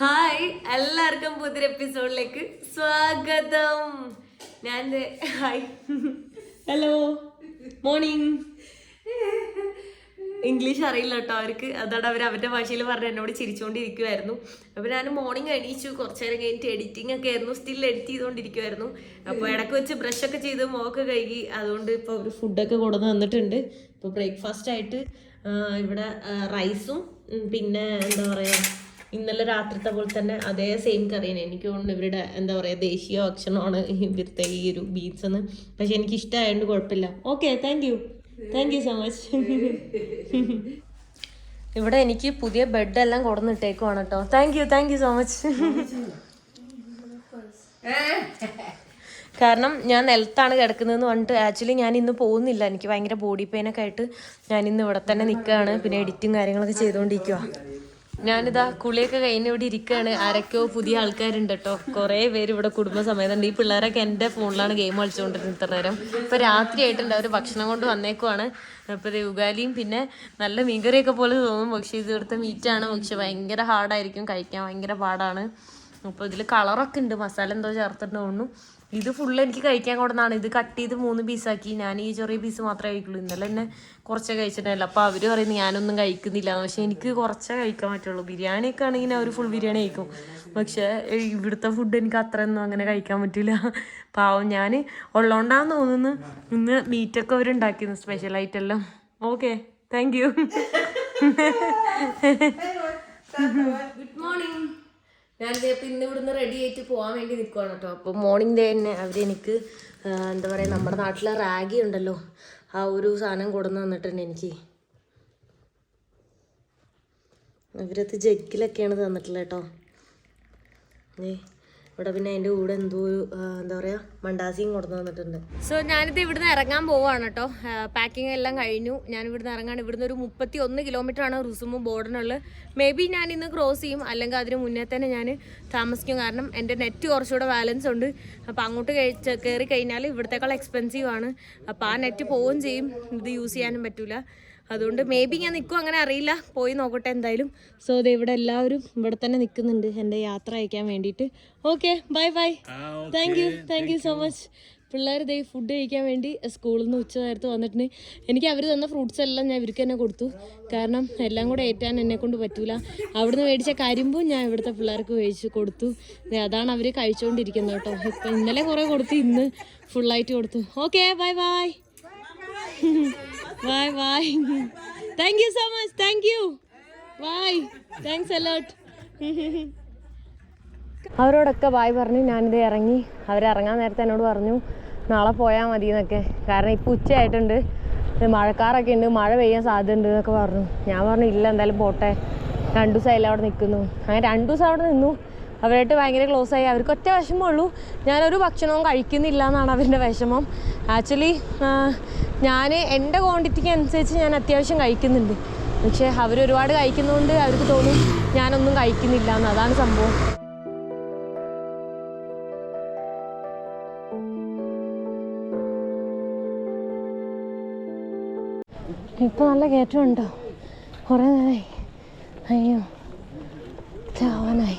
Hi എല്ലാവർക്കും പുതിയൊരു എപ്പിസോഡിലേക്ക് സ്വാഗതം. ഞാൻ ഹായ്. ഹലോ മോർണിംഗ് ഇംഗ്ലീഷ് അറിയില്ല കേട്ടോ അവർക്ക്. അതാണ് അവർ അവരുടെ ഭാഷയിൽ പറഞ്ഞ് എന്നോട് ചിരിച്ചുകൊണ്ടിരിക്കുമായിരുന്നു അപ്പോൾ ഞാൻ മോർണിംഗ് എണീച്ചു. കുറച്ച് നേരം കഴിഞ്ഞിട്ട് എഡിറ്റിംഗ് ഒക്കെ ആയിരുന്നു. സ്റ്റിൽ എഡിറ്റ് ചെയ്തുകൊണ്ടിരിക്കുമായിരുന്നു അപ്പോൾ ഇടയ്ക്ക് വെച്ച് ബ്രഷ് ഒക്കെ ചെയ്ത് മോക്ക് കഴുകി. അതുകൊണ്ട് ഇപ്പോൾ അവർ ഫുഡൊക്കെ കൊടുന്ന് തന്നിട്ടുണ്ട്. ഇപ്പോൾ ബ്രേക്ക്ഫാസ്റ്റ് ആയിട്ട് ഇവിടെ റൈസും പിന്നെ എന്താ പറയുക ഇന്നലെ രാത്രിത്തെ പോലെ തന്നെ അതേ സെയിം കറിയാണ്. എനിക്ക് തോന്നുന്നു ഇവരുടെ എന്താ പറയുക ദേശീയ ഭക്ഷണമാണ് ഇവിടുത്തെ ഈ ഒരു ബീൻസ് എന്ന്. പക്ഷെ എനിക്ക് ഇഷ്ടമായതുകൊണ്ട് കുഴപ്പമില്ല. Okay thank you thank you so much ഇവിടെ എനിക്ക് പുതിയ ബെഡ് എല്ലാം കൊടുന്നിട്ടേക്കുവാണ് കേട്ടോ thank you thank you so much കാരണം ഞാൻ നിലത്താണ് കിടക്കുന്നതെന്ന് പറഞ്ഞിട്ട് ആക്ച്വലി ഞാൻ ഇന്ന് പോകുന്നില്ല. എനിക്ക് ഭയങ്കര ബോഡി പെയിൻ ഒക്കെ ആയിട്ട് ഞാൻ ഇന്ന് ഇവിടെ തന്നെ നിൽക്കുകയാണ്. പിന്നെ എഡിറ്റും കാര്യങ്ങളൊക്കെ ചെയ്തുകൊണ്ടിരിക്കുക ഞാനിതാ കുളിയൊക്കെ കഴിഞ്ഞ് ഇവിടെ ഇരിക്കുകയാണ് ആരൊക്കെയോ പുതിയ ആൾക്കാരുണ്ട് കേട്ടോ കുറേ പേര് ഇവിടെ കുടുംബസമേതമുണ്ട് ഈ പിള്ളേരൊക്കെ എന്റെ ഫോണിലാണ് ഗെയിം കളിച്ചുകൊണ്ടിരുന്നത് ഇത്ര നേരം. ഇപ്പൊ രാത്രി ആയിട്ടുണ്ട് അവർ ഭക്ഷണം കൊണ്ട് വന്നേക്കുവാണ്. അപ്പോൾ ഉഗാലിയും പിന്നെ നല്ല മീൻകറിയൊക്കെ പോലെ തോന്നും. പക്ഷേ ഇത് ഇവിടുത്തെ ആണ് പക്ഷെ ഭയങ്കര ഹാർഡായിരിക്കും. കഴിക്കാൻ ഭയങ്കര പാടാണ്. അപ്പോൾ ഇതിൽ കളറൊക്കെ ഉണ്ട്. മസാല എന്തോ ചേർത്തിട്ട് തോന്നുന്നു. ഇത് ഫുള്ള് എനിക്ക് കഴിക്കാൻ കൊടുന്നാണ്. ഇത് കട്ട് ചെയ്ത് മൂന്ന് പീസാക്കി ഞാൻ ഈ ചെറിയ പീസ് മാത്രമേ കഴിക്കുള്ളൂ. ഇന്നലെ തന്നെ കുറച്ചേ കഴിച്ചിട്ടുണ്ടല്ലോ അപ്പോൾ അവർ പറയുന്നത് ഞാനൊന്നും കഴിക്കുന്നില്ല. പക്ഷെ എനിക്ക് കുറച്ചേ കഴിക്കാൻ പറ്റുള്ളൂ. ബിരിയാണിയൊക്കെ ആണെങ്കിൽ അവർ ഫുൾ ബിരിയാണി കഴിക്കും. പക്ഷേ ഇവിടുത്തെ ഫുഡ് എനിക്ക് അത്രയൊന്നും അങ്ങനെ കഴിക്കാൻ പറ്റില്ല. പാവം ഞാൻ ഉള്ളതുകൊണ്ടാന്ന് തോന്നുന്നു. ഇന്ന് മീറ്റൊക്കെ അവർ ഉണ്ടാക്കിയിരുന്നു സ്പെഷ്യലായിട്ടെല്ലാം okay thank you good morning ഞാൻ ഇപ്പം ഇന്ന് ഇവിടുന്ന് റെഡി ആയിട്ട് പോകാൻ വേണ്ടി നിൽക്കുവാണ് കേട്ടോ. അപ്പോൾ മോർണിംഗ് ഡേ തന്നെ അവരെനിക്ക് എന്താ പറയുക നമ്മുടെ നാട്ടിലെ റാഗി ഉണ്ടല്ലോ ആ ഒരു സാധനം കൊടുന്ന് തന്നിട്ടുണ്ട് എനിക്ക്. അവരത് ജഗ്ഗിലൊക്കെയാണ് തന്നിട്ടുള്ളത് കേട്ടോ. ഏ ഇവിടെ പിന്നെ അതിന്റെ കൂടെ എന്തോ എന്താ പറയുക മണ്ടാസിയും കൊടുന്നു വന്നിട്ടുണ്ട്. സോ ഞാനിത് ഇവിടുന്ന് ഇറങ്ങാൻ പോവാണ് കേട്ടോ. പാക്കിംഗ് എല്ലാം കഴിഞ്ഞു. ഞാൻ ഇവിടുന്ന് ഇറങ്ങാണ്. ഇവിടുന്ന് ഒരു മുപ്പത്തി ഒന്ന് കിലോമീറ്റർ ആണ് റുസുമു ബോർഡിനുള്ളത് മേ ബി ഞാൻ ഇന്ന് ക്രോസ് ചെയ്യും. അല്ലെങ്കിൽ അതിന് മുന്നേ തന്നെ ഞാൻ താമസിക്കും. കാരണം എന്റെ നെറ്റ് കുറച്ചുകൂടെ ബാലൻസ് ഉണ്ട്. അപ്പോൾ അങ്ങോട്ട് കയറി കഴിഞ്ഞാൽ ഇവിടത്തേക്കാൾ എക്സ്പെൻസീവ് ആണ്. അപ്പോൾ ആ നെറ്റ് പോവുകയും ചെയ്യും. ഇത് യൂസ് ചെയ്യാനും പറ്റൂല. അതുകൊണ്ട് മേ ബി ഞാൻ നിൽക്കും അങ്ങനെ അറിയില്ല. പോയി നോക്കട്ടെ എന്തായാലും. സോ ഇത് ഇവിടെ എല്ലാവരും ഇവിടെ തന്നെ നിൽക്കുന്നുണ്ട് എന്റെ യാത്ര അയക്കാൻ വേണ്ടിയിട്ട്. Okay bye bye thank you thank you so much പിള്ളേർ ഇതേ ഫുഡ് കഴിക്കാൻ വേണ്ടി സ്കൂളിൽ നിന്ന് ഉച്ച നേരത്ത് വന്നിട്ടുണ്ട്. എനിക്ക് അവർ തന്ന ഫ്രൂട്ട്സ് എല്ലാം ഞാൻ ഇവർക്ക് തന്നെ കൊടുത്തു. കാരണം എല്ലാം കൂടെ ഏറ്റാൻ എന്നെ കൊണ്ട് പറ്റൂല. അവിടുന്ന് മേടിച്ച കരിമ്പും ഞാൻ ഇവിടുത്തെ പിള്ളേർക്ക് മേടിച്ച് കൊടുത്തു. ദേ അതാണ് അവർ കഴിച്ചുകൊണ്ടിരിക്കുന്നത് കേട്ടോ. ഇപ്പം ഇന്നലെ കുറേ കൊടുത്തു ഇന്ന് ഫുള്ളായിട്ട് കൊടുത്തു. Okay bye bye bye bye thank you so much thank you bye thanks a lot അവരോടൊക്കെ ബായ് പറഞ്ഞു. ഞാനിത് ഇറങ്ങി. അവരിറങ്ങാൻ നേരത്തെ എന്നോട് പറഞ്ഞു നാളെ പോയാൽ മതി എന്നൊക്കെ. കാരണം ഇപ്പോൾ ഉച്ചയായിട്ടുണ്ട്. മഴക്കാറൊക്കെ ഉണ്ട്. മഴ പെയ്യാൻ സാധ്യത ഉണ്ട് എന്നൊക്കെ പറഞ്ഞു. ഞാൻ പറഞ്ഞു ഇല്ല എന്തായാലും പോട്ടെ. രണ്ടു ദിവസം അവിടെ നിൽക്കുന്നു. അങ്ങനെ രണ്ടു ദിവസം അവിടെ നിന്നു. അവരായിട്ട് ഭയങ്കര ക്ലോസ് ആയി. അവർക്ക് ഒറ്റ വിഷമമുള്ളൂ. ഞാനൊരു ഭക്ഷണവും കഴിക്കുന്നില്ല എന്നാണ് അവരുടെ വിഷമം. ആക്ച്വലി ഞാൻ എന്റെ ക്വാണ്ടിറ്റിക്ക് അനുസരിച്ച് ഞാൻ അത്യാവശ്യം കഴിക്കുന്നുണ്ട്. പക്ഷേ അവർ ഒരുപാട് കഴിക്കുന്നതുകൊണ്ട് അവർക്ക് തോന്നും ഞാനൊന്നും കഴിക്കുന്നില്ല എന്ന് അതാണ് സംഭവം. ഇപ്പം നല്ല കയറ്റമുണ്ടോ കുറേ നേരമായി അയ്യോ ചാവാനായി.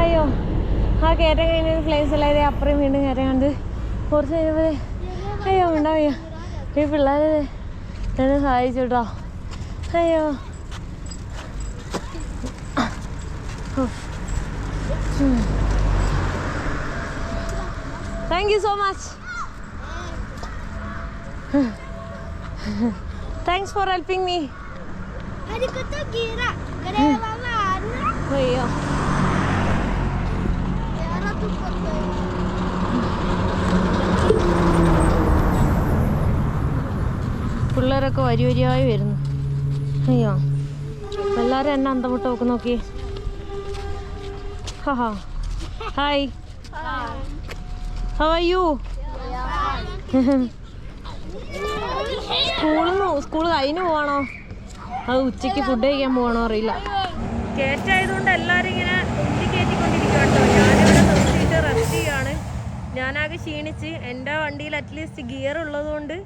അയ്യോ ആ കയറ്റം കഴിഞ്ഞ പ്ലേസ് എല്ലാം ഇതേ അപ്പുറം വീണ്ടും കയറ്റം കണ്ട് കുറച്ച് കഴിയുമ്പോൾ അയ്യോ ഉണ്ടാവില്ല. ഈ പിള്ളേർ എന്നെ സഹായിച്ചു കേട്ടോ. അയ്യോ. Thank you so much thanks for helping me. അയ്യോ. പിള്ളേരൊക്കെ വരി വരിയായി വരുന്നു അയ്യോ എല്ലാവരും എന്നെ അന്തമുട്ട് നോക്കി നോക്ക് നോക്കി Hi. Hi how are you സ്കൂളിൽ സ്കൂൾ കഴിഞ്ഞു പോവാണോ? അത് ഉച്ചയ്ക്ക് ഫുഡ് കഴിക്കാൻ പോവാണോ അറിയില്ല. കയറ്റായതുകൊണ്ട് എല്ലാവരും ഇങ്ങനെ ഉന്തി കയറ്റിക്കൊണ്ടിരിക്കുക കേട്ടോ ഞാനിവിടെ നിർത്തിയിട്ട് റെസ്റ്റ് ചെയ്യാണ്. ഞാനാകെ ക്ഷീണിച്ച്. എന്റെ വണ്ടിയിൽ അറ്റ്ലീസ്റ്റ് ഗിയർ ഉള്ളതുകൊണ്ട്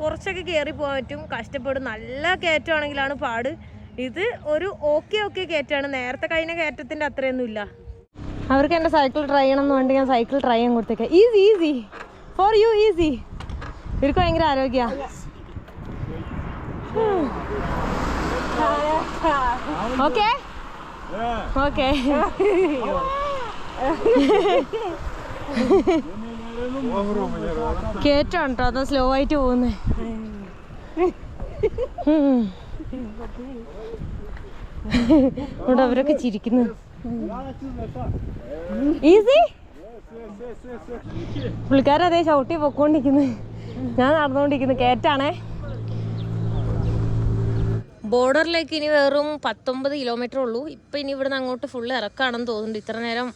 കുറച്ചൊക്കെ കയറി പോകാൻ പറ്റും. കഷ്ടപ്പെടും നല്ല കയറ്റമാണെങ്കിലാണ് പാട്. ഇത് ഒരു ഓക്കെ ഓക്കെ കയറ്റാണ് നേരത്തെ കഴിഞ്ഞ കയറ്റത്തിന്റെ അത്രയൊന്നും ഇല്ല അവർക്ക് എന്റെ സൈക്കിൾ ട്രൈ ചെയ്യണം എന്ന് വേണ്ടി ഞാൻ സൈക്കിൾ ട്രൈ ചെയ്യാൻ കൊടുത്തേക്കാം easy easy for you easy ഇവർക്ക് ഭയങ്കര ആരോഗ്യ ഓക്കെ ഓക്കെ കേട്ടോ അതാ സ്ലോ ആയിട്ട് പോകുന്നേ ഇവിടെ അവരൊക്കെ ചിരിക്കുന്നു ഈസി പുള്ളിക്കാരൻ അതേ ചവിട്ടി പൊക്കോണ്ടിരിക്കുന്നു. ഞാൻ നടന്നുകൊണ്ടിരിക്കുന്നു കേറ്റാണേ. ബോർഡറിലേക്ക് ഇനി വെറും പത്തൊമ്പത് കിലോമീറ്റർ ഉള്ളൂ. ഇപ്പം ഇനി ഇവിടുന്ന് അങ്ങോട്ട് ഫുള്ള് ഇറക്കാണെന്ന് തോന്നുന്നുണ്ട്. ഇത്ര നേരം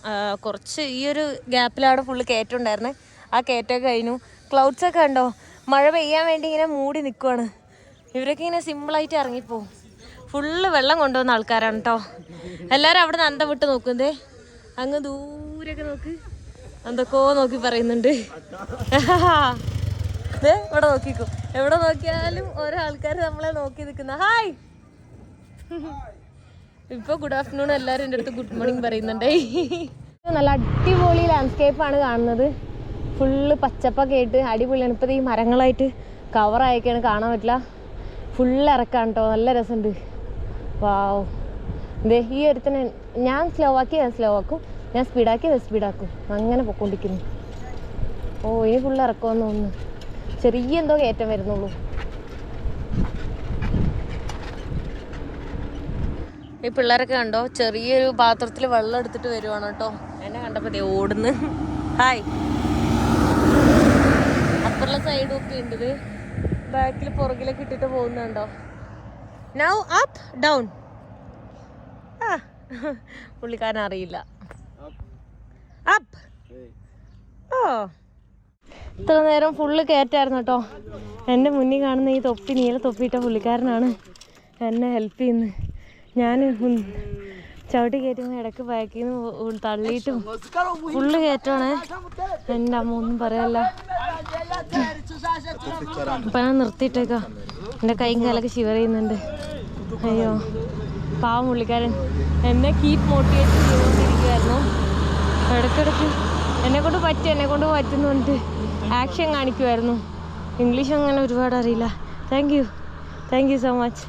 കുറച്ച് ഈ ഒരു ഗ്യാപ്പിലാണ് ഫുള്ള് കയറ്റുണ്ടായിരുന്നത് ആ കയറ്റമൊക്കെ കഴിഞ്ഞു. ക്ലൗഡ്സ് ഒക്കെ ഉണ്ടോ മഴ പെയ്യാൻ വേണ്ടി ഇങ്ങനെ മൂടി നിൽക്കുവാണ് ഇവരൊക്കെ ഇങ്ങനെ സിമ്പിളായിട്ട് ഇറങ്ങിപ്പോവും. ഫുള്ള് വെള്ളം കൊണ്ടുവന്ന ആൾക്കാരാണ് കേട്ടോ എല്ലാവരും അവിടെ നിന്ന് അന്ത വിട്ട് നോക്കുന്നേ അങ്ങ് ദൂരെയൊക്കെ നോക്ക്. എന്തൊക്കെയോ നോക്കി പറയുന്നുണ്ട്. ഇവിടെ നോക്കിക്കോ. എവിടെ നോക്കിയാലും ഓരോ ആൾക്കാർ നമ്മളെ നോക്കി നിൽക്കുന്ന. ഹായ് ഇപ്പൊ ഗുഡ് ആഫ്റ്റർനൂൺ എല്ലാവരും എന്റെ അടുത്ത് ഗുഡ് മോർണിംഗ് പറയുന്നുണ്ടേ. നല്ല അടിപൊളി ലാൻഡ്സ്കേപ്പ് ആണ് കാണുന്നത്. ഫുള്ള് പച്ചപ്പൊക്കെ ആയിട്ട് അടിപൊളിയാണ്. ഈ മരങ്ങളായിട്ട് കവറായൊക്കെയാണ് കാണാൻ പറ്റില്ല. ഫുള്ള് ഇറക്കാണ് കേട്ടോ നല്ല രസമുണ്ട്. വാവ് ദേ ഈ ഒരുത്തനെ ഞാൻ സ്ലോ ആക്കി ഞാൻ സ്ലോ ആക്കും. ഞാൻ സ്പീഡാക്കി ഞാൻ സ്പീഡാക്കും അങ്ങനെ പൊക്കോണ്ടിരിക്കുന്നു. ഓ ഇനി ഫുള്ള് ഇറക്കുമെന്ന് തോന്നുന്നു. ചെറിയ എന്തോ കയറ്റം വരുന്നുള്ളൂ. ഈ പിള്ളേരൊക്കെ കണ്ടോ? ചെറിയൊരു പാത്രത്തിൽ വെള്ളം എടുത്തിട്ട് വരുവാണ് കേട്ടോ. എന്നെ കണ്ടപ്പോ ദേ ഓടുന്ന്. ഹായ് അപ്പുറത്തെ സൈഡ് ഒക്കെ ഉണ്ട് ബാക്കിൽ പുറകിലൊക്കെ ഇട്ടിട്ട് പോകുന്നുണ്ടോ? നൗ അപ്പ് ഡൗൺ ആ പുള്ളിക്കാരൻ അറിയില്ല. അപ്പ് ഓ ഇത്ര നേരം ഫുള്ള് കയറ്റായിരുന്നു കേട്ടോ എന്റെ മുന്നിൽ കാണുന്ന ഈ തൊപ്പി നീല തൊപ്പിയിട്ട പുള്ളിക്കാരനാണ് എന്നെ ഹെൽപ്പ് ചെയ്യുന്നത് ഞാൻ ചവിട്ടി കയറ്റുമ്പോൾ ഇടയ്ക്ക് ബാക്കിൽ നിന്ന് തള്ളിയിട്ടും ഫുള്ള് കയറ്റമാണ് എന്റെ അമ്മ ഒന്നും പറയല്ല. ഇപ്പം ഞാൻ നിർത്തിയിട്ടേക്കാം. എന്റെ കൈയും കാലൊക്കെ ശിവർ ചെയ്യുന്നുണ്ട്. അയ്യോ പാവം പുള്ളിക്കാരൻ. എന്നെ കീപ്പ് മോട്ടിവേറ്റ് ചെയ്തുകൊണ്ടിരിക്കുകയായിരുന്നു. ഇടയ്ക്കിടയ്ക്ക് എന്നെ കൊണ്ട് പറ്റും എന്നെ കൊണ്ട് പറ്റുന്നു പറഞ്ഞിട്ട് ആക്ഷൻ കാണിക്കുമായിരുന്നു ഇംഗ്ലീഷ് അങ്ങനെ ഒരുപാട് അറിയില്ല. Thank you thank you so much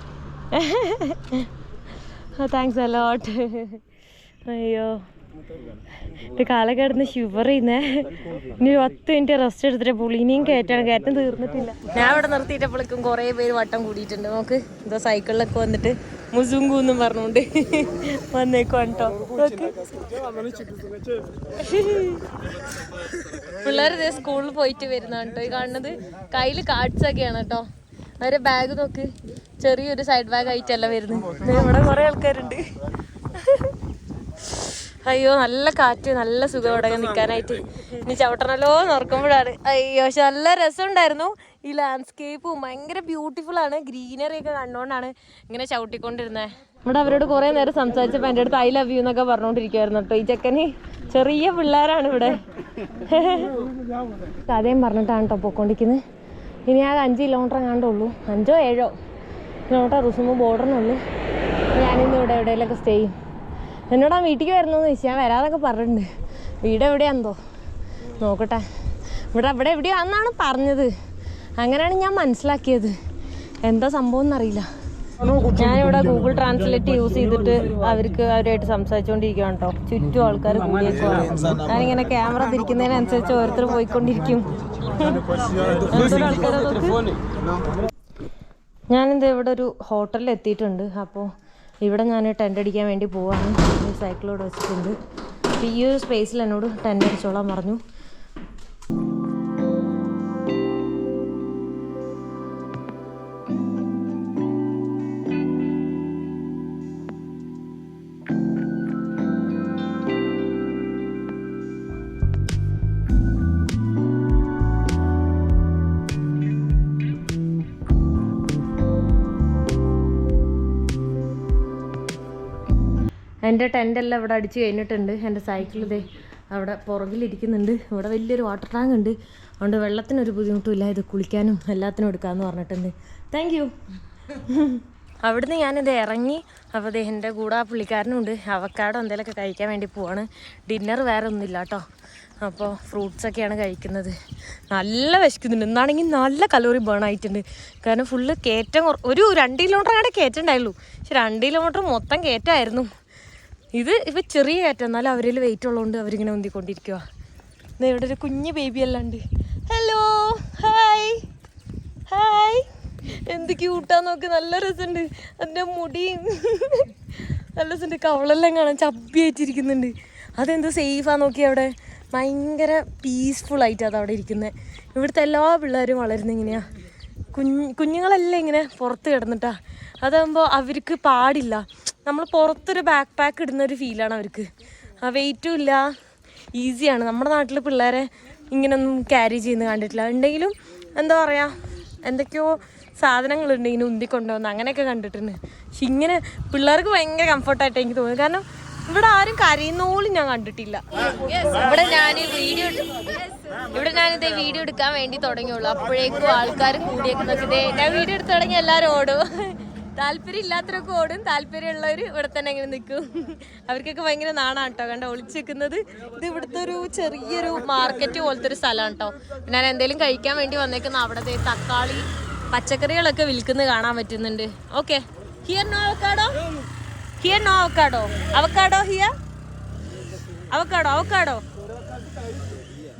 thanks a lot അയ്യോ. ഇത് കാലം കിടന്ന് ഷിവർ ചെയ്യുന്നേ. ഇനി ഒരു പത്ത് മിനിറ്റ് റെസ്റ്റ് എടുത്തിട്ട് പുള്ളി ഇനിയും കയറ്റാണ് കയറ്റം തീർന്നിട്ടില്ല. ഞാൻ ഇവിടെ നിർത്തിയിട്ടപ്പോഴേക്കും കുറേ പേര് വട്ടം കൂടിയിട്ടുണ്ട്. നമുക്ക് എന്തോ സൈക്കിളിലൊക്കെ വന്നിട്ട് മുസുങ്കു എന്നും പറഞ്ഞുകൊണ്ട് വന്നേക്കുവാണ് കേട്ടോ പിള്ളേർ ഇതേ സ്കൂളിൽ പോയിട്ട് വരുന്നതാണ് കേട്ടോ ഈ കാണുന്നത് കയ്യിൽ കാർഡ്സ് ഒക്കെയാണ് കേട്ടോ അവരെ ബാഗ് നോക്ക്. ചെറിയൊരു സൈഡ് ബാഗ് ആയിട്ടല്ല വരുന്നത്. ഇവിടെ കുറെ ആൾക്കാരുണ്ട്. അയ്യോ നല്ല കാറ്റ് നല്ല സുഖം ഇവിടെ നിൽക്കാനായിട്ട്. ഇനി ചവിട്ടണല്ലോ ഓർക്കുമ്പോഴാണ്. അയ്യോ പക്ഷെ നല്ല രസമുണ്ടായിരുന്നു. ഈ ലാൻഡ്സ്കേപ്പും ഭയങ്കര ബ്യൂട്ടിഫുൾ ആണ്. ഗ്രീനറി ഒക്കെ കണ്ടുകൊണ്ടാണ് ഇങ്ങനെ ചവിട്ടിക്കൊണ്ടിരുന്നത് ഇവിടെ അവരോട് കുറെ നേരം സംസാരിച്ചപ്പോൾ എന്റെ അടുത്ത് ഐ ലവ് യു എന്നൊക്കെ പറഞ്ഞുകൊണ്ടിരിക്കുവായിരുന്നു കേട്ടോ. ഈ ചെക്കന് ചെറിയ പിള്ളേരാണ് ഇവിടെ. കഥയും പറഞ്ഞിട്ടാണ് കേട്ടോ പൊക്കോണ്ടിരിക്കുന്നത് ഇനി ആ അഞ്ച് കിലോമീറ്റർ എങ്ങാണ്ടുള്ളൂ അഞ്ചോ ഏഴോ കിലോമീറ്റർ റുസുമ്പ് ബോർഡറിനുള്ളൂ ഞാനിന്ന് ഇവിടെ എവിടെയെങ്കിലൊക്കെ സ്റ്റേ ചെയ്യും. എന്നോട് ആ വീട്ടിലേക്ക് വരുന്നതെന്ന് ചോദിച്ചു ഞാൻ വരാതൊക്കെ പറഞ്ഞിട്ടുണ്ട്. വീട് എവിടെയാണെന്തോ നോക്കട്ടെ. ഇവിടെ ഇവിടെ എവിടെയാണെന്നാണ് പറഞ്ഞത്. അങ്ങനെയാണ് ഞാൻ മനസ്സിലാക്കിയത്. എന്താ സംഭവം എന്നറിയില്ല. ഞാനിവിടെ ഗൂഗിൾ ട്രാൻസ്ലേറ്റ് യൂസ് ചെയ്തിട്ട് അവർക്ക് അവരുമായിട്ട് സംസാരിച്ചുകൊണ്ടിരിക്കുകയാണ് കേട്ടോ ചുറ്റും ആൾക്കാർ കൂടിയേക്കുവാണ് ഞാനിങ്ങനെ ക്യാമറ തിരിക്കുന്നതിനനുസരിച്ച് ഓരോരുത്തർ പോയിക്കൊണ്ടിരിക്കും. ഞാനിത് ഇവിടെ ഒരു ഹോട്ടലിൽ എത്തിയിട്ടുണ്ട് അപ്പോൾ ഇവിടെ ഞാൻ ടെന്റ് അടിക്കാൻ വേണ്ടി പോവാണ്. സൈക്കിളോട് വെച്ചിട്ടുണ്ട്. അപ്പോൾ ഈ ഒരു സ്പേസിൽ എന്നോട് ടെന്റ് അടിച്ചോളാൻ പറഞ്ഞു. എന്റെ ടെന്റെല്ലാം ഇവിടെ അടിച്ച് കഴിഞ്ഞിട്ടുണ്ട്. എന്റെ സൈക്കിൾ ഇതേ അവിടെ പുറകിലിരിക്കുന്നുണ്ട് ഇവിടെ വലിയൊരു വാട്ടർ ടാങ്ക് ഉണ്ട്. അതുകൊണ്ട് വെള്ളത്തിനൊരു ബുദ്ധിമുട്ടുമില്ല. ഇത് കുളിക്കാനും എല്ലാത്തിനും എടുക്കാമെന്ന് പറഞ്ഞിട്ടുണ്ട്. താങ്ക് യു അവിടുന്ന് ഞാനിത് ഇറങ്ങി. അപ്പോൾ ദേ എന്റെ കൂടെ ആ പുള്ളിക്കാരനുണ്ട് അവക്കാടോ എന്തെങ്കിലുമൊക്കെ കഴിക്കാൻ വേണ്ടി പോവാണ്. ഡിന്നർ വേറെ ഒന്നുമില്ല കേട്ടോ. അപ്പോൾ ഫ്രൂട്ട്സൊക്കെയാണ് കഴിക്കുന്നത്. നല്ല വിശക്കുന്നുണ്ട്. ഇന്നാണെങ്കിൽ നല്ല കലോറി ബേൺ ആയിട്ടുണ്ട്. കാരണം ഫുള്ള് കയറ്റം ഒരു രണ്ട് കിലോമീറ്റർ അങ്ങനെ കയറ്റുണ്ടായുള്ളൂ പക്ഷെ രണ്ട് കിലോമീറ്റർ മൊത്തം കയറ്റമായിരുന്നു ഇത് ഇപ്പം ചെറിയ കയറ്റം എന്നാലും അവരിൽ വെയിറ്റ് ഉള്ളതുകൊണ്ട് അവരിങ്ങനെ ഉന്തിക്കൊണ്ടിരിക്കുക ഇവിടെ ഒരു കുഞ്ഞ് ബേബി എല്ലാം ഉണ്ട്. ഹലോ ഹായ് ഹായ് എന്ത് ക്യൂട്ടാ നോക്ക് നല്ല രസമുണ്ട്. അതിന്റെ മുടിയും നല്ല രസമുണ്ട്. കവളെല്ലാം കാണാൻ ചപ്പി വെച്ചിരിക്കുന്നുണ്ട് അതെന്ത് സേഫാ നോക്കി അവിടെ. ഭയങ്കര പീസ്ഫുൾ ആയിട്ട് അത് അവിടെ ഇരിക്കുന്നത് ഇവിടുത്തെ എല്ലാ പിള്ളേരും വളരുന്ന ഇങ്ങനെയാ. കുഞ്ഞ് കുഞ്ഞുങ്ങളെല്ലാം ഇങ്ങനെ പുറത്ത് കിടന്നിട്ടാ. അതാകുമ്പോൾ അവർക്ക് പാടില്ല. നമ്മൾ പുറത്തൊരു ബാക്ക് പാക്ക് ഇടുന്ന ഒരു ഫീലാണ് അവർക്ക്. ആ വെയിറ്റും ഇല്ല. ഈസിയാണ് നമ്മുടെ നാട്ടിൽ പിള്ളേരെ ഇങ്ങനൊന്നും ക്യാരി ചെയ്യുന്ന കണ്ടിട്ടില്ല. ഉണ്ടെങ്കിലും എന്താ പറയുക എന്തൊക്കെയോ സാധനങ്ങളുണ്ട് ഇങ്ങനെ ഉന്തി കൊണ്ടുവന്ന് അങ്ങനെയൊക്കെ കണ്ടിട്ടുണ്ട്. പക്ഷെ ഇങ്ങനെ പിള്ളേർക്ക് ഭയങ്കര കംഫർട്ടായിട്ട് എനിക്ക് തോന്നുന്നു കാരണം ഇവിടെ ആരും കരയുന്നോളും ഞാൻ കണ്ടിട്ടില്ല. ഇവിടെ ഞാൻ വീഡിയോ ഇവിടെ ഞാനിത് വീഡിയോ എടുക്കാൻ വേണ്ടി തുടങ്ങിയുള്ളൂ. അപ്പോഴേക്കും ആൾക്കാർ കൂടിയൊക്കെ നോക്കിയതേ ഞാൻ വീഡിയോ എടുത്ത് തുടങ്ങി എല്ലാവരും ഓടും താല്പര്യം ഇല്ലാത്തവരൊക്കെ ഓടും താല്പര്യമുള്ളവർ ഇവിടെ തന്നെ ഇങ്ങനെ നിൽക്കും. അവർക്കൊക്കെ ഭയങ്കര നാണാണ് കേട്ടോ. കണ്ട ഒളിച്ചു നിൽക്കുന്നത് ഇത് ഇവിടുത്തെ ഒരു ചെറിയൊരു മാർക്കറ്റ് പോലത്തെ ഒരു സ്ഥലമാണ് കേട്ടോ. ഞാൻ എന്തെങ്കിലും കഴിക്കാൻ വേണ്ടി വന്നേക്കുന്ന അവിടത്തെ തക്കാളി പച്ചക്കറികളൊക്കെ വിൽക്കുന്നത് കാണാൻ പറ്റുന്നുണ്ട്. Okay. Here no avocado here no avocado avocado here avocado avocado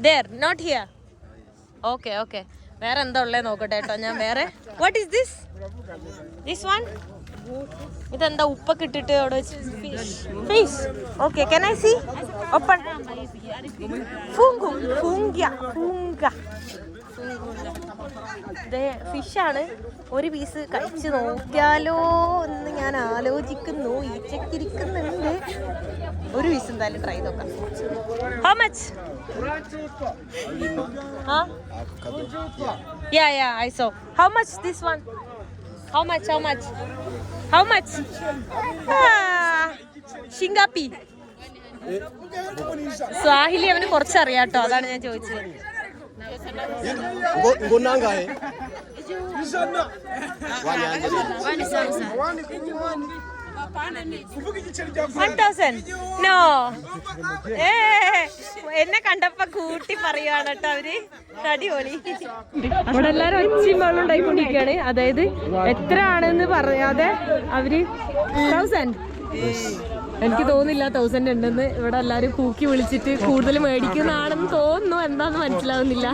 there not here okay okay വേറെ എന്താ ഉള്ളത് നോക്കട്ടെ കേട്ടോ ഞാൻ വേറെ. What is this this one ഇതെന്താ ഉപ്പൊക്കെ ഇട്ടിട്ട് അവിടെ വെച്ച് fish okay can I see open ഫൂങ്കും ഫൂങ്ക ഫൂങ്ക ഫിഷാണ് ഒരു പീസ് കഴിച്ചു നോക്കിയാലോ എന്ന് ഞാൻ ആലോചിക്കുന്നു. ഈച്ചക്കിരിക്കുന്നുണ്ട്. ഒരു പീസ് എന്തായാലും ട്രൈ നോക്കാം. How much? Yeah yeah, I saw. How much this one? How much? How much? How much? Ah, ഷിങ്കാപ്പി സ്വാഹിലി അവന് കുറച്ചറിയാം കേട്ടോ അതാണ് ഞാൻ ചോദിച്ചത് വൺ തൗസൻഡ് നോ ഏ എന്നെ കണ്ടപ്പോ കൂട്ടി പറയുവാണ് കേട്ടോ അവർ. അടിപൊളി. അവിടെ എല്ലാരും ഒച്ചയും വെള്ളം ഉണ്ടായിക്കൊണ്ടിരിക്കുകയാണ്. അതായത് എത്ര ആണെന്ന് പറയാതെ അവർ തൗസൻഡ് എനിക്ക് തോന്നുന്നില്ല തൗസൻഡ് ഉണ്ടെന്ന് ഇവിടെ എല്ലാരും കൂക്കി വിളിച്ചിട്ട് കൂടുതൽ മേടിക്കുന്നതാണെന്ന് തോന്നുന്നു. എന്താന്ന് മനസ്സിലാവുന്നില്ല.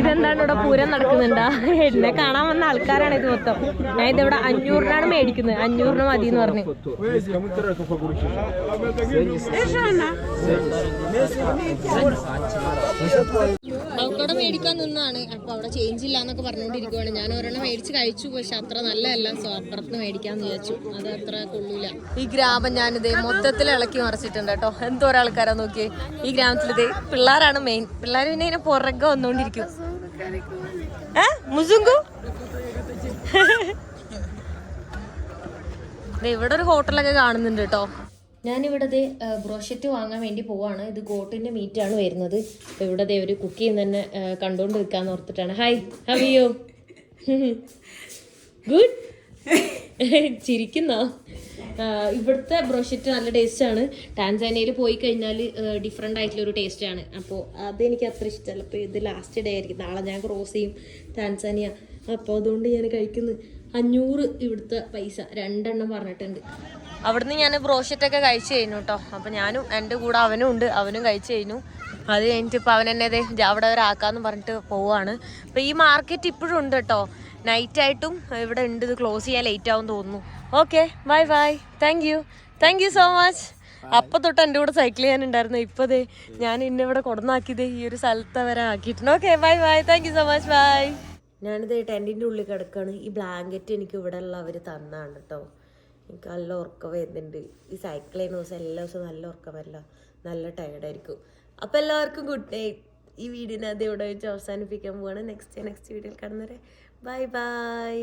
ഇതെന്താണ് ഇവിടെ പൂരം നടക്കുന്നുണ്ടാ? എന്നെ കാണാൻ വന്ന ആൾക്കാരാണ് ഇത് മൊത്തം. ഞാൻ ഇതിവിടെ അഞ്ഞൂറിനാണ് മേടിക്കുന്നത്. അഞ്ഞൂറിന് മതി എന്ന് പറഞ്ഞു അവക്കടെ മേടിക്കാൻ നിന്നാണ്. അപ്പൊ അവിടെ ചേഞ്ച് ഇല്ല എന്നൊക്കെ പറഞ്ഞുകൊണ്ടിരിക്കുവാണ് ഞാൻ ഒരെണ്ണം മേടിച്ച് കഴിച്ചു. പക്ഷെ അത്ര നല്ലതല്ല. സോ അപ്പുറത്ത് മേടിക്കാന്ന് വിചാരിച്ചു. അത് അത്ര കൊള്ളൂല. ഈ ഗ്രാമം ഞാനിത് മൊത്തത്തിൽ ഇളക്കി മറിച്ചിട്ടുണ്ട് കേട്ടോ. എന്തോ ഒരാൾക്കാരാ നോക്കിയേ. ഈ ഗ്രാമത്തിൽ ഇത് പിള്ളേരാണ് മെയിൻ പിള്ളേർ പിന്നെ ഇതിനെ പുറകെ വന്നുകൊണ്ടിരിക്കും ഏ? മുസുങ്കു? ഇവിടെ ഒരു ഹോട്ടലൊക്കെ കാണുന്നുണ്ട് കേട്ടോ. ഞാനിവിടെ ദേ ബ്രോഷറ്റ് വാങ്ങാൻ വേണ്ടി പോവാണ്. ഇത് ഗോട്ടിന്റെ മീറ്റ് ആണ് വരുന്നത്. അപ്പൊ ഇവിടെ ദേ ഒരു കുക്ക് ചെയ്യുന്ന തന്നെ കണ്ടുകൊണ്ട് നിൽക്കാന്ന് ഓർത്തിട്ടാണ്. ഹായ് ഹവിയോ ഗുഡ് ചിരിക്കുന്നോ? ഇവിടുത്തെ ബ്രോഷറ്റ് നല്ല ടേസ്റ്റ് ആണ്. ടാൻസാനിയയിൽ പോയി കഴിഞ്ഞാൽ ഡിഫറെന്റ് ആയിട്ടുള്ള ഒരു ടേസ്റ്റ് ടേസ്റ്റാണ് അപ്പോൾ അതെനിക്ക് അത്ര ഇഷ്ടമല്ല അപ്പോൾ ഇത് ലാസ്റ്റ് ഡേ ആയിരിക്കും. നാളെ ഞാൻ ക്രോസ് ചെയ്യും ടാൻസാനിയ അപ്പോൾ അതുകൊണ്ട് ഞാൻ കഴിക്കുന്നത് അഞ്ഞൂറ് ഇവിടുത്തെ പൈസ. രണ്ടെണ്ണം പറഞ്ഞിട്ടുണ്ട്. അവിടുന്ന് ഞാൻ ബ്രോഷറ്റൊക്കെ കഴിച്ചു കഴിഞ്ഞു കേട്ടോ അപ്പം ഞാനും എന്റെ കൂടെ അവനും ഉണ്ട്. അവനും കഴിച്ചു കഴിഞ്ഞു. അത് കഴിഞ്ഞിട്ട് ഇപ്പോൾ അവൻ എന്നെ അവിടെ ഒരാക്കാന്ന് പറഞ്ഞിട്ട് പോവാണ്. അപ്പം ഈ മാർക്കറ്റ് ഇപ്പോഴും ഉണ്ട് കേട്ടോ നൈറ്റ് ആയിട്ടും ഇവിടെ ഉണ്ട്. ഇത് ക്ലോസ് ചെയ്യാൻ ലേറ്റ് ആവും തോന്നുന്നു. Okay bye bye thank you thank you so much അപ്പം തൊട്ട് എന്റെ കൂടെ സൈക്കിൾ ചെയ്യാനുണ്ടായിരുന്നു. ഇപ്പോൾ ദേ ഞാൻ ഇന്നെ ഇവിടെ കൊടുന്നാക്കിയത് ഈ ഒരു സ്ഥലത്ത് വരെ ആക്കിയിട്ടുണ്ട്. Okay bye bye thank you so much bye ഞാനിത് ടെന്റിന്റെ ഉള്ളിൽ കിടക്കുകയാണ് ഈ ബ്ലാങ്കറ്റ് എനിക്ക് ഇവിടെ ഉള്ളവർ തന്നാണ് കേട്ടോ എനിക്ക് നല്ല ഉറക്കം വരുന്നുണ്ട്. ഈ സൈക്കിൾ ചെയ്യുന്ന ദിവസം എല്ലാ ദിവസവും നല്ല ഉറക്കം വരില്ല. നല്ല ടയർഡായിരിക്കും അപ്പോൾ എല്ലാവർക്കും ഗുഡ് നൈറ്റ് ഈ വീഡിയോനെ അത് ഇവിടെ വെച്ച് അവസാനിപ്പിക്കാൻ പോവാണ്. നെക്സ്റ്റ് നെക്സ്റ്റ് വീഡിയോയിൽ കാണുന്നവരെ. Bye bye